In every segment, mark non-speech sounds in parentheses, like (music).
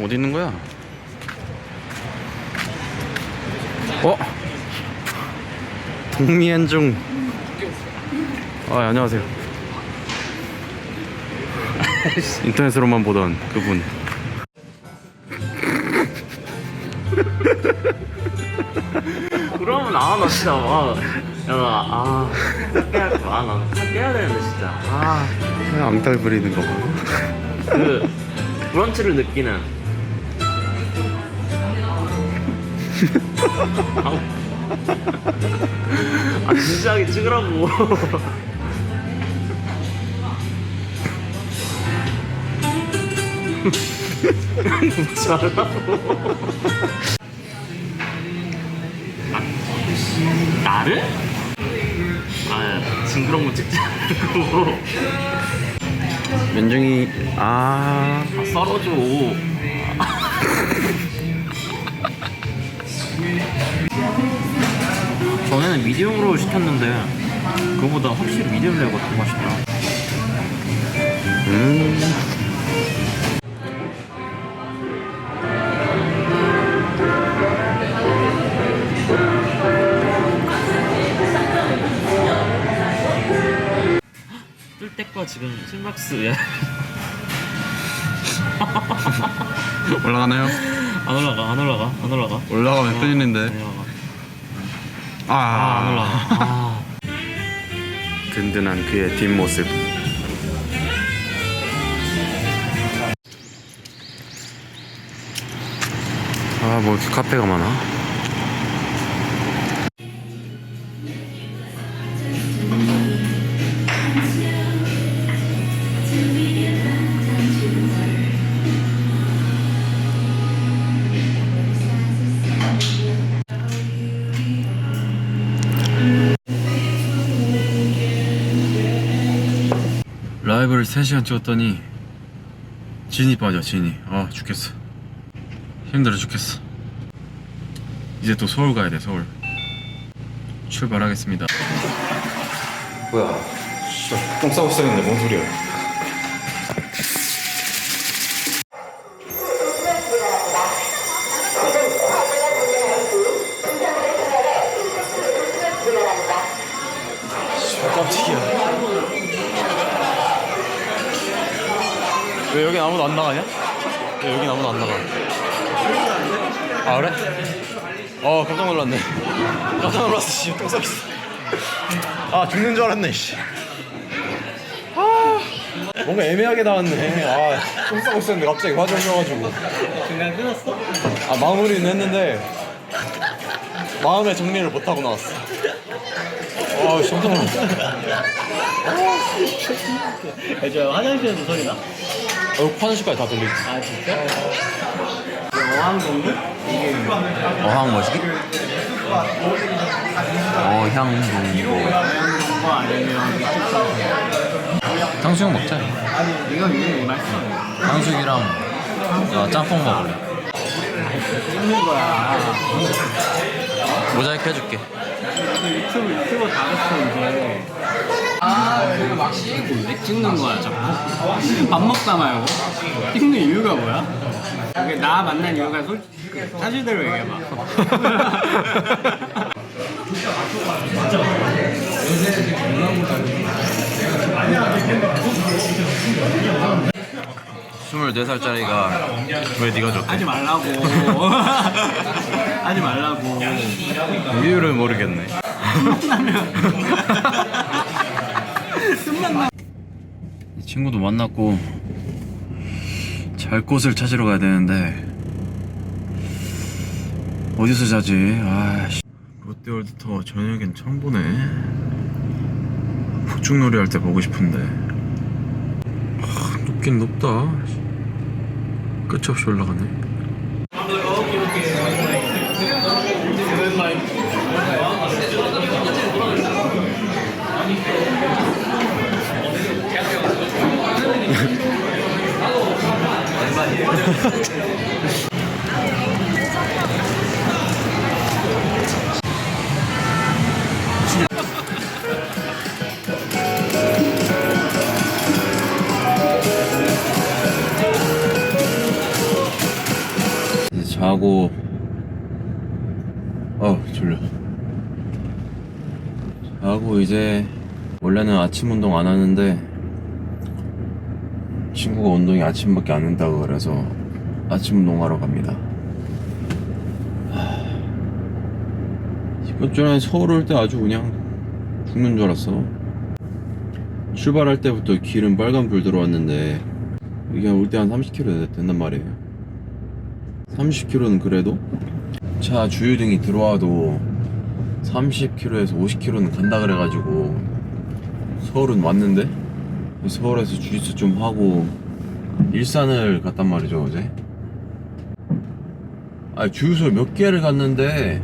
어디 있는 거야? 어? 동미안중. 아 안녕하세요. (laughs) 인터넷으로만 보던 그분. (laughs) 그러면 아, 나 진짜 와. 야, 나, 아, 깨야, 아, 나 깨야 되는데, 진짜. 아, 앙탈 부리는 거. 그, 브런치를 느끼는. 아, 아, 진지하게 찍으라고. 웃지 (laughs) 말라고. 나를? 아, 징그러운 거 찍지 말고. 면중이 아 아, 썰어줘. 전에는 미디움으로 시켰는데 그거보다 확실히 미디움 레어가 더 맛있다. 음. 뜰때과 지금 심박수야. (laughs) 올라가나요? 안 올라가, 안 올라가, 안 올라가. 올라가면 안 큰일인데. 아, 아, 안 올라가. 아. 든든한 그의 뒷모습. 아, 뭐 이렇게 카페가 많아? 라이브를 3시간 찍었더니 진이 빠져 진이. 아 죽겠어. 힘들어 죽겠어. 이제 또 서울 가야 돼 서울. 출발하겠습니다. 뭐야. 똥 싸고 시작했는데 뭔 소리야 왜 여긴 아무도 안 나가냐? 왜 여긴 아무도 안 나가? 아 그래? 어 깜짝 놀랐네 깜짝 놀랐어 씨똥 썩있어 아 죽는 줄 알았네 씨 아, 뭔가 애매하게 나왔네 아똥 싸고 있었는데 갑자기 화좀 져가지고 그냥 끊었어? 아 마무리는 했는데 마음의 정리를 못 하고 나왔어 아 씨, 깜짝 놀랐어 저 화장실에서 소리 나? 어, 화장실까지 다 들리지 아, 진짜? 어항동물? 어항 머시기? 어향동고 뭐 아니면 탕수육 먹자 이거 이거 맛있어. 탕수육이랑 야, 짬뽕 먹을래 찍는 거야. 모자이크 해줄게 유튜브 유튜버 다 했어 이제. 아 이거 막 씻고 왜 찍는 거야 자꾸? 밥 먹다 말고 찍는 이유가 뭐야? 이게 나 만난 이유가 솔직히 사실대로 얘기해봐. 스물네 살짜리가 왜 네가 줬대? 하지 말라고. 하지 말라고. 이유를 모르겠네 이 친구도 만났고 잘 곳을 찾으러 가야 되는데 어디서 자지? 아씨. 롯데월드 타워 저녁엔 처음 보네. 폭죽놀이 할 때 보고 싶은데. 하, 높긴 높다. 끝이 없이 올라가네 자고. 어 졸려. 자고 이제 원래는 아침 운동 안 하는데 친구가 운동이 아침밖에 안 한다고 그래서 아침 운동하러 갑니다. 하... 이번 주에 서울 올 때 아주 그냥 죽는 줄 알았어. 출발할 때부터 길은 빨간 불 들어왔는데 이게 올 때 한 30km 된단 말이에요. 30km는 그래도 차 주유등이 들어와도 30km에서 50km는 간다 그래가지고 서울은 왔는데 서울에서 주유소 좀 하고 일산을 갔단 말이죠 어제. 아 주유소 몇 개를 갔는데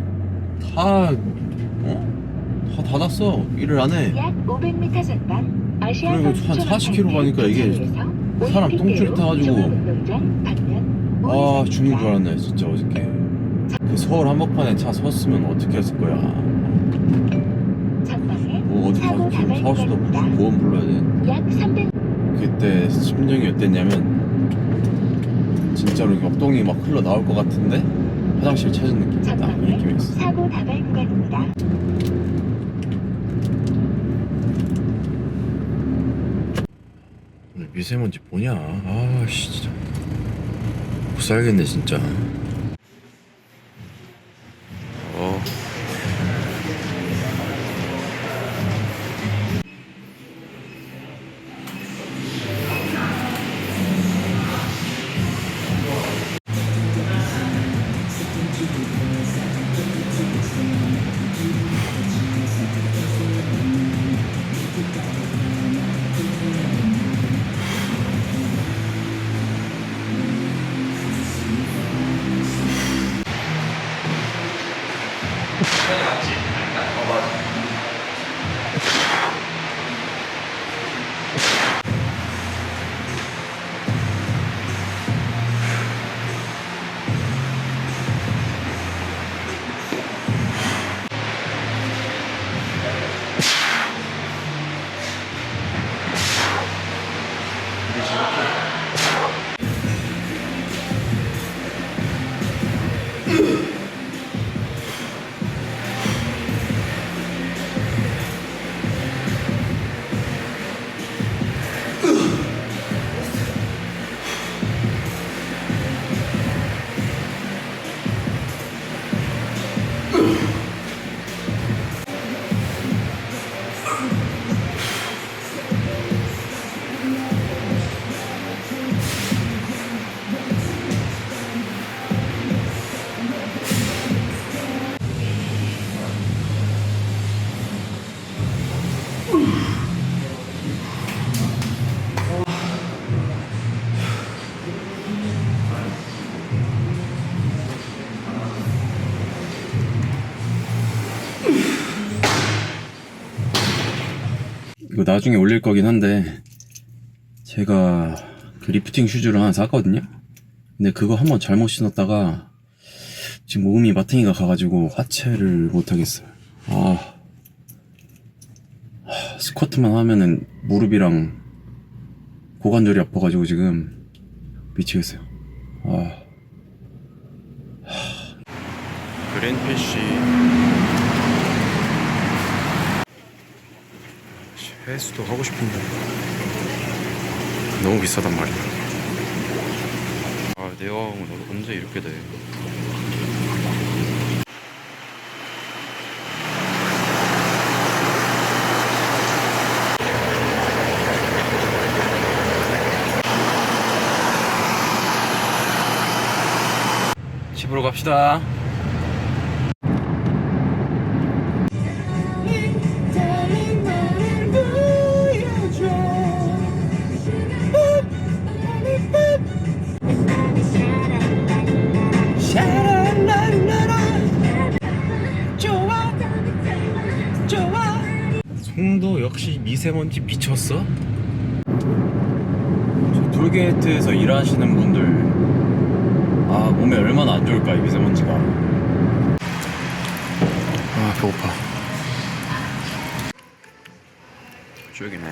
다 어? 다 닫았어. 일을 안해. 약 500m 전방 아시아 그리고 한 40km 가니까 이게 사람 똥줄 타가지고. 아 죽는 줄 알았네 진짜 어저께. 그 서울 한복판에 차 섰으면 어떻게 했을 거야. 뭐 어디 가서 지금 지금 보험 불러야 돼. 약 300. 그때 심정이 어땠냐면 진짜로 역동이 막 흘러 나올 것 같은데 화장실 찾은 느낌 딱그 느낌이었어. 사고 다발 구간입니다. 오늘 미세먼지 뭐냐? 아씨 진짜. 못 살겠네 진짜 이 거 나중에 올릴 거긴 한데 제가 그 리프팅 슈즈를 하나 샀거든요. 근데 그거 한번 잘못 신었다가 지금 몸이 마탱이가 가가지고 하체를 못하겠어요. 아. 하, 스쿼트만 하면은 무릎이랑 고관절이 아파가지고 지금 미치겠어요. 아. 그린피쉬 회수도 하고 싶은데 너무 비싸단 말이야. 아 하면 언제 이렇게 돼? 집으로 갑시다. 송도 역시 미세먼지 미쳤어? 저 톨게이트에서 일하시는 분들 아 몸에 얼마나 안 좋을까 이 미세먼지가. 아 배고파. 저기네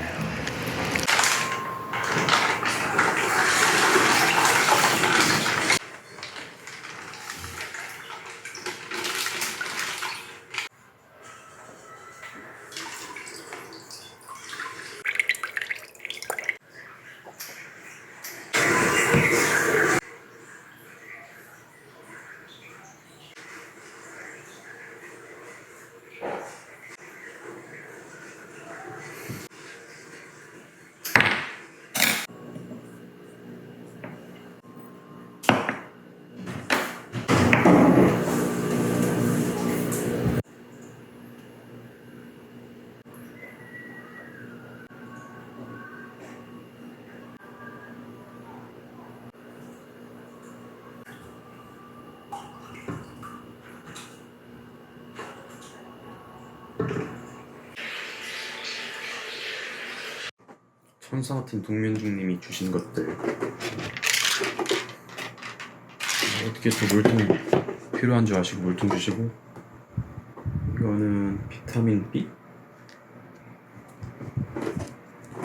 천사 같은 동면중님이 주신 것들. 어떻게 또 물통 필요한 줄 아시고 물통 주시고? 이거는 비타민 B?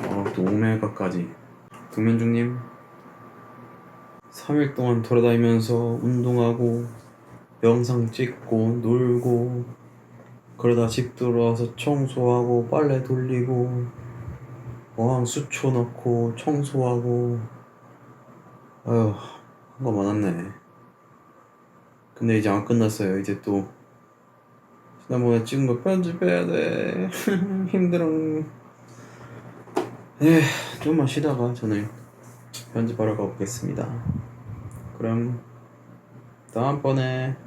어, 또 오메가까지. 동면중님 3일 동안 돌아다니면서 운동하고 영상 찍고 놀고 그러다 집 들어와서 청소하고 빨래 돌리고 어항 수초 넣고 청소하고. 아휴 한 거 많았네. 근데 이제 안 끝났어요. 이제 또 지난번에 찍은 거 편집해야 돼. (laughs) 힘들어. 에 좀만 쉬다가 저는 편집하러 가보겠습니다. 그럼 다음번에